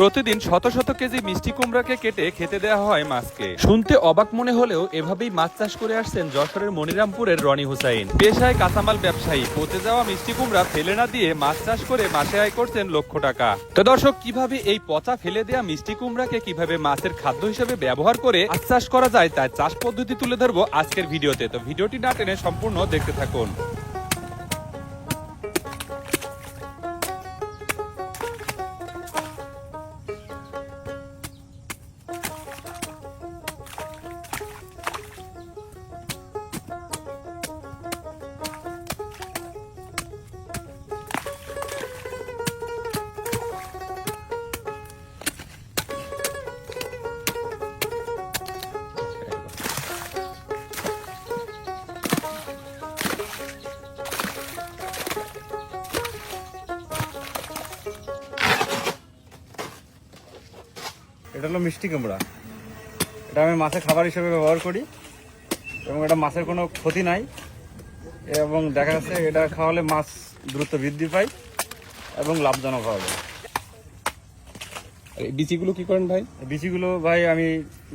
প্রতিদিন শত শত কেজি মিষ্টি কুমড়াকে কেটে খেতে দেওয়া হয় মাছকে। শুনতে অবাক মনে হলেও এভাবেই মাছ চাষ করে আসছেন যশোরের মনিরামপুরের রনি হুসাইন। পেশায় কাঁচামাল ব্যবসায়ী, পচে যাওয়া মিষ্টি কুমড়া ফেলে না দিয়ে মাছ চাষ করে মাসে আয় করছেন লক্ষ টাকা। তো দর্শক, কীভাবে এই পচা ফেলে দেওয়া মিষ্টি কুমড়াকে কীভাবে মাছের খাদ্য হিসেবে ব্যবহার করে মাছ চাষ করা যায় তার চাষ পদ্ধতি তুলে ধরবো আজকের ভিডিওতে। তো ভিডিওটি না টেনে সম্পূর্ণ দেখতে থাকুন। এটা হলো মিষ্টি কুমড়া। এটা আমি মাছের খাবার হিসেবে ব্যবহার করি এবং এটা মাছের কোনো ক্ষতি নাই। এবং দেখা যাচ্ছে এটা খাওয়ালে মাছ দ্রুত বৃদ্ধি পায় এবং লাভজনক হবে। আর এই বিচিগুলো কি করেন ভাই? বিচিগুলো ভাই আমি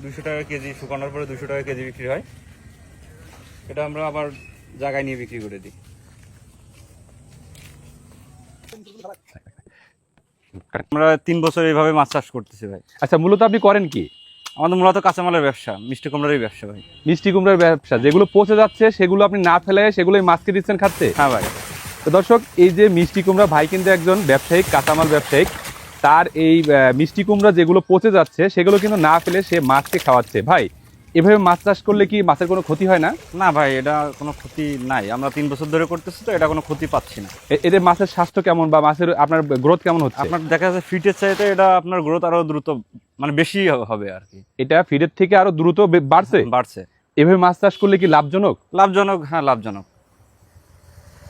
দুশো টাকা কেজি শুকানোর পরে দুশো টাকা কেজি বিক্রি হয়। এটা আমরা আবার জায়গায় নিয়ে বিক্রি করে দিই। আমরা তিন বছর এইভাবে মাছ চাষ করতেছি ভাই। আচ্ছা মূলত আপনি করেন কি? আমাদের মূলত কাঁচামালের ব্যবসা মিষ্টি কুমড়ারই ব্যবসা ভাই। মিষ্টি কুমড়ার ব্যবসা যেগুলো পচে যাচ্ছে সেগুলো আপনি না ফেলে সেগুলো এই মাছকে দিচ্ছেন খাচ্ছে? হ্যাঁ ভাই। তো দর্শক এই যে মিষ্টি কুমড়া ভাই কিন্তু একজন ব্যবসায়িক কাঁচামাল ব্যবসায়িক। তার এই মিষ্টি কুমড়া যেগুলো পচে যাচ্ছে সেগুলো কিন্তু না ফেলে সে মাছকে খাওয়াচ্ছে। ভাই এভাবে মাছ চাষ করলে কি মাছের কোনো ক্ষতি হয় না? না ভাই এটা কোনো ক্ষতি নাই। আমরা তিন বছর ধরে করতেছি তো এটা কোনো ক্ষতি পাচ্ছি না। এদের মাছের স্বাস্থ্য কেমন বা মাছের আপনার গ্রোথ কেমন হচ্ছে? আপনার দেখা যাচ্ছে ফিটের চাইতে এটা আপনার গ্রোথ আরও দ্রুত মানে বেশি হবে আর কি। এটা ফিটের থেকে আরও দ্রুত বাড়ছে? বাড়ছে। এভাবে মাছ চাষ করলে কি লাভজনক? লাভজনক হ্যাঁ লাভজনক।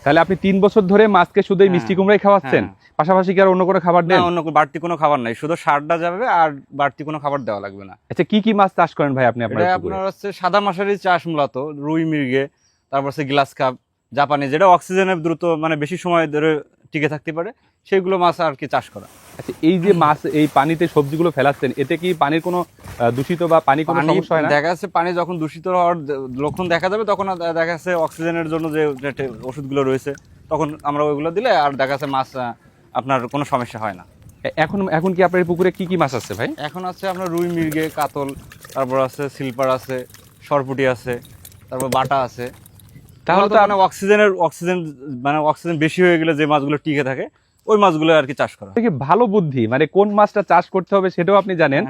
তাহলে আপনি তিন বছর ধরে মাছকে শুধু হ্যাঁ, মিষ্টি কুমড়াই খাওয়াচ্ছেন? হ্যাঁ। পাশাপাশি কি আর অন্য কোনো খাবার নেই অন্য কোনো- বাড়তি কোনো খাবার নাই। শুধু সারটা যাবে আর বাড়তি কোনো খাবার দেওয়া লাগবে না। আচ্ছা কি কি মাছ চাষ করেন ভাই আপনি আপনার আপনার হচ্ছে সাদা মাছেরই চাষ মূলত রুই মির্গে তারপর হচ্ছে গ্লাস কাপ জাপানি যেটা অক্সিজেনের দ্রুত মানে বেশি সময় ধরে টিকে থাকতে পারে সেইগুলো মাছ আর কি চাষ করা। আচ্ছা এই যে মাছ এই পানিতে সবজিগুলো ফেলাচ্ছেন এতে কি পানির কোনো দূষিত বা পানি কোনো সমস্যা হয় না? দেখা যাচ্ছে পানি যখন দূষিত হওয়ার লক্ষণ দেখা যাবে তখন দেখা যাচ্ছে অক্সিজেনের জন্য যে ওষুধগুলো রয়েছে তখন আমরা ওইগুলো দিলে আর দেখা যাচ্ছে মাছ আপনার কোনো সমস্যা হয় না। এখন এখন কি আপনার পুকুরে কি কি মাছ আছে ভাই? এখন আছে আপনার রুই মির্গে কাতল তারপর আছে সিলপার আছে সরপুটি আছে তারপর বাটা আছে। তাহলে তো মানে অক্সিজেনের অক্সিজেন মানে অক্সিজেন বেশি হয়ে গেলে যে মাছগুলো টিকে থাকে ওই মাছগুলো আর কি চাষ করা হয়। ভালো বুদ্ধি? মানে কোন মাছটা চাষ করতে হবে সেটাও আপনি জানেন।